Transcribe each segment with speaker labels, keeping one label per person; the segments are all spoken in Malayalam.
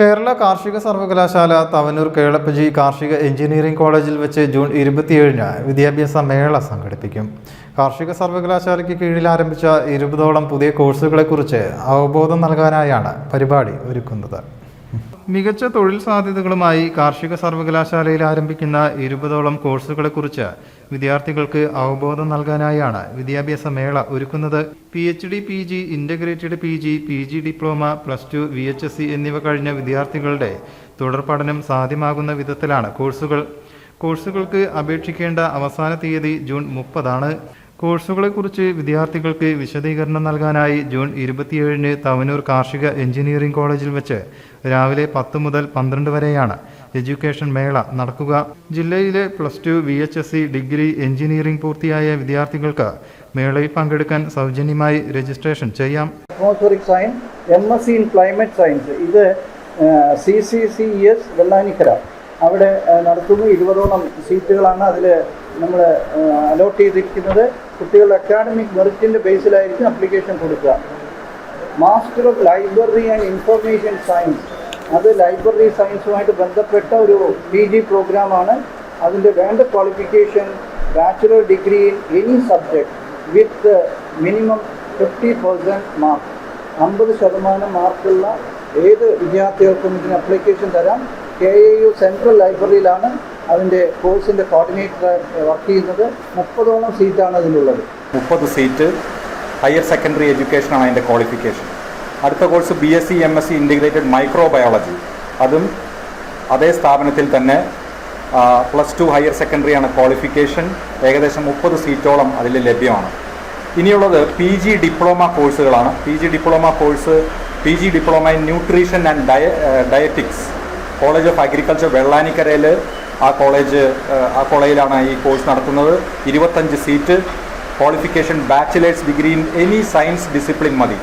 Speaker 1: കേരള കാർഷിക സർവകലാശാല തവനൂർ കേളപ്പജി കാർഷിക എഞ്ചിനീയറിംഗ് കോളേജിൽ വെച്ച് ജൂൺ ഇരുപത്തിയേഴിന് വിദ്യാഭ്യാസ മേള സംഘടിപ്പിക്കും. കാർഷിക സർവകലാശാലയ്ക്ക് കീഴിൽ ആരംഭിച്ച ഇരുപതോളം പുതിയ കോഴ്സുകളെക്കുറിച്ച് അവബോധം നൽകാനായാണ് പരിപാടി ഒരുക്കുന്നത്. മികച്ച തൊഴിൽ സാധ്യതകളുമായി കാർഷിക സർവകലാശാലയിൽ ആരംഭിക്കുന്ന ഇരുപതോളം കോഴ്സുകളെക്കുറിച്ച് വിദ്യാർത്ഥികൾക്ക് അവബോധം നൽകാനായാണ് വിദ്യാഭ്യാസ മേള ഒരുക്കുന്നത്. P H D P G integrated P G P G diploma plus two V H S C എന്നിവ കഴിഞ്ഞ വിദ്യാർത്ഥികളുടെ തുടർ പഠനം സാധ്യമാകുന്ന വിധത്തിലാണ് കോഴ്സുകൾ. കോഴ്സുകൾക്ക് അപേക്ഷിക്കേണ്ട അവസാന തീയതി ജൂൺ മുപ്പതാണ്. കോഴ്സുകളെക്കുറിച്ച് വിദ്യാർത്ഥികൾക്ക് വിശദീകരണം നൽകാനായി ജൂൺ ഇരുപത്തിയേഴിന് തവനൂർ കാർഷിക എഞ്ചിനീയറിംഗ് കോളേജിൽ വെച്ച് രാവിലെ പത്ത് മുതൽ പന്ത്രണ്ട് വരെയാണ് എഡ്യൂക്കേഷൻ മേള നടക്കുക. ജില്ലയിലെ plus two V H S C degree engineering പൂർത്തിയായ വിദ്യാർത്ഥികൾക്ക് മേളയിൽ പങ്കെടുക്കാൻ സൗജന്യമായി രജിസ്ട്രേഷൻ ചെയ്യാം.
Speaker 2: Atmospheric science M S C in climate science. ഇത് C C C S Vellanikkara. അവിടെ നടത്തുന്നു. ഇരുപതോളം സീറ്റുകളാണ് അതിൽ നമ്മൾ അലോട്ട് ചെയ്തിരിക്കുന്നത്. കുട്ടികളുടെ അക്കാഡമിക് മെറിറ്റിന്റെ ബേസിലായിരിക്കും അപ്ലിക്കേഷൻ കൊടുക്കുക. Master of library and information science അത് ലൈബ്രറി സയൻസുമായിട്ട് ബന്ധപ്പെട്ട ഒരു പി ജി പ്രോഗ്രാമാണ് അതിന്റെ വേണ്ട qualification bachelor degree in any subject with minimum fifty percent mark അമ്പത് ശതമാനം മാർക്കുള്ള ഏത് വിദ്യാർത്ഥികൾക്കും ഇതിന് അപ്ലിക്കേഷൻ തരാം. കെ എ യു സെൻട്രൽ ലൈബ്രറിയിലാണ് അതിന്റെ കോഴ്സിന്റെ കോർഡിനേറ്റർ വർക്ക് ചെയ്യുന്നത്. മുപ്പതോളം സീറ്റാണ് അതിലുള്ളത്.
Speaker 3: മുപ്പത് സീറ്റ് ഹയർ സെക്കൻഡറി എഡ്യൂക്കേഷനാണ് അതിന്റെ ക്വാളിഫിക്കേഷൻ അടുത്ത course B S C M S C integrated microbiology അതും അതേ സ്ഥാപനത്തിൽ തന്നെ പ്ലസ് ടു ഹയർ സെക്കൻഡറി ആണ് ക്വാളിഫിക്കേഷൻ ഏകദേശം മുപ്പത് സീറ്റോളം അതിൽ ലഭ്യമാണ്. ഇനിയുള്ളത് പി ജി ഡിപ്ലോമ കോഴ്സുകളാണ് P G diploma course P G diploma in nutrition and dia dietetics college of agriculture വെള്ളാനിക്കരയിൽ ആ കോളേജ് ആ കോളേജിലാണ് ഈ കോഴ്സ് നടത്തുന്നത്. ഇരുപത്തഞ്ച് seat qualification bachelor's degree in any science discipline മതി.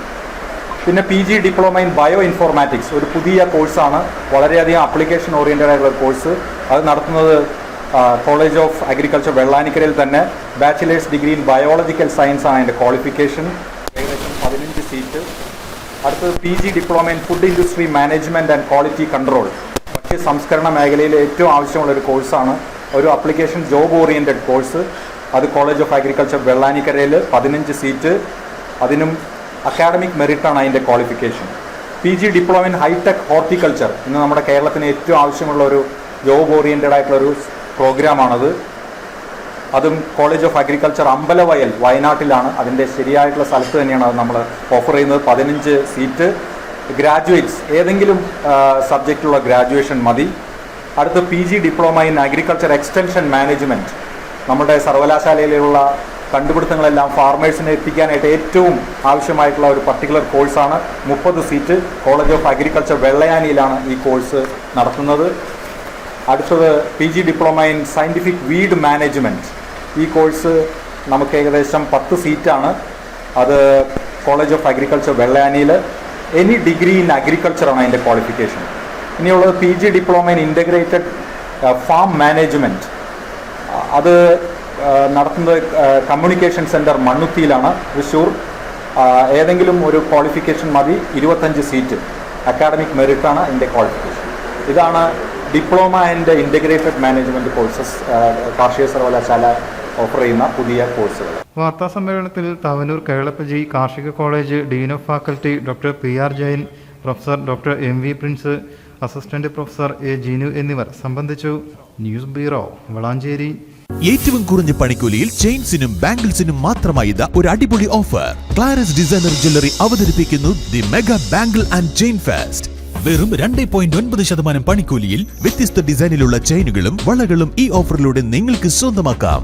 Speaker 3: പിന്നെ P G diploma in bioinformatics ഒരു പുതിയ കോഴ്സാണ് വളരെയധികം ആപ്ലിക്കേഷൻ ഓറിയന്റഡ് ആയിട്ടുള്ള കോഴ്സ് അത് നടത്തുന്നത് കോളേജ് ഓഫ് അഗ്രികൾച്ചർ വെള്ളാനിക്കരയിൽ തന്നെ. Bachelor's degree in biological science ആണ് അതിന്റെ ക്വാളിഫിക്കേഷൻ ഏകദേശം പതിനഞ്ച് സീറ്റ് അടുത്തത് P G diploma in food industry management and quality control സംസ്കരണ മേഖലയിൽ ഏറ്റവും ആവശ്യമുള്ള ഒരു കോഴ്സാണ്. ഒരു അപ്ലിക്കേഷൻ ജോബ് ഓറിയന്റഡ് കോഴ്സ് അത് കോളേജ് ഓഫ് അഗ്രികൾച്ചർ വെള്ളാനിക്കരയിൽ പതിനഞ്ച് സീറ്റ് അതിനും അക്കാഡമിക് മെറിറ്റാണ് അതിന്റെ qualification P G diploma in hitech horticulture ഇന്ന് നമ്മുടെ കേരളത്തിന് ഏറ്റവും ആവശ്യമുള്ള ഒരു ജോബ് ഓറിയന്റഡ് ആയിട്ടുള്ള ഒരു പ്രോഗ്രാമാണത് അതും കോളേജ് ഓഫ് അഗ്രികൾച്ചർ അമ്പലവയൽ വയനാട്ടിലാണ്. അതിന്റെ ശരിയായിട്ടുള്ള സ്ഥലത്ത് തന്നെയാണ് അത് നമ്മൾ ഓഫർ ചെയ്യുന്നത്. പതിനഞ്ച് സീറ്റ് ഗ്രാജുവേറ്റ്സ്. ഏതെങ്കിലും സബ്ജക്റ്റുള്ള ഗ്രാജുവേഷൻ മതി. അടുത്ത P G diploma in agriculture extension management നമ്മുടെ സർവകലാശാലയിലുള്ള കണ്ടുപിടുത്തങ്ങളെല്ലാം ഫാർമേഴ്സിനെ എത്തിക്കാനായിട്ട് ഏറ്റവും ആവശ്യമായിട്ടുള്ള ഒരു പർട്ടിക്കുലർ കോഴ്സാണ്. മുപ്പത് സീറ്റ് കോളേജ് ഓഫ് അഗ്രികൾച്ചർ വെള്ളയാനിയിലാണ് ഈ കോഴ്സ് നടത്തുന്നത്. അടുത്തത് P G diploma in scientific weed management ഈ കോഴ്സ് നമുക്ക് ഏകദേശം പത്ത് സീറ്റാണ്. അത് കോളേജ് ഓഫ് അഗ്രികൾച്ചർ വെള്ളയാനിയിൽ എനി ഡിഗ്രി ഇൻ അഗ്രികൾച്ചറാണ് അതിന്റെ ക്വാളിഫിക്കേഷൻ ഇനിയുള്ളത് P G diploma in integrated farm management അത് ആ, നടത്തുന്നത് കമ്മ്യൂണിക്കേഷൻ സെന്റർ മണ്ണുത്തിയിലാണ് തൃശ്ശൂർ. ആ, ഏതെങ്കിലും ഒരു ക്വാളിഫിക്കേഷൻ മതി ഇരുപത്തഞ്ച് സീറ്റ് അക്കാഡമിക് മെറിറ്റാണ് അതിന്റെ ക്വാളിഫിക്കേഷൻ ഇതാണ് diploma and integrated management courses കാർഷിക സർവകലാശാല ഓഫർ ചെയ്യുന്ന പുതിയ കോഴ്സുകൾ.
Speaker 1: വാർത്താ സമ്മേളനത്തിൽ തവനൂർ കേളപ്പജി കാർഷിക college dean of faculty doctor P R Jayan professor doctor M V Prince assistant professor A Jinu എന്നിവർ സംബന്ധിച്ചു. News bureau Valanchery.
Speaker 4: ഏറ്റവും കുറഞ്ഞ പണിക്കൂലിയിൽ ചെയിൻസിനും ബാംഗിൾസിനും മാത്രമായി ഇതാ ഒരു അടിപൊളി ഓഫർ. ക്ലാരസ് ഡിസൈനർ ജ്വല്ലറി അവതരിപ്പിക്കുന്നു the mega bangle and chain fest. വെറും രണ്ട് പോയിന്റ് ഒൻപത് ശതമാനം പണിക്കൂലിയിൽ വ്യത്യസ്ത ഡിസൈനിലുള്ള ചെയിനുകളും വളകളും ഈ ഓഫറിലൂടെ നിങ്ങൾക്ക് സ്വന്തമാക്കാം.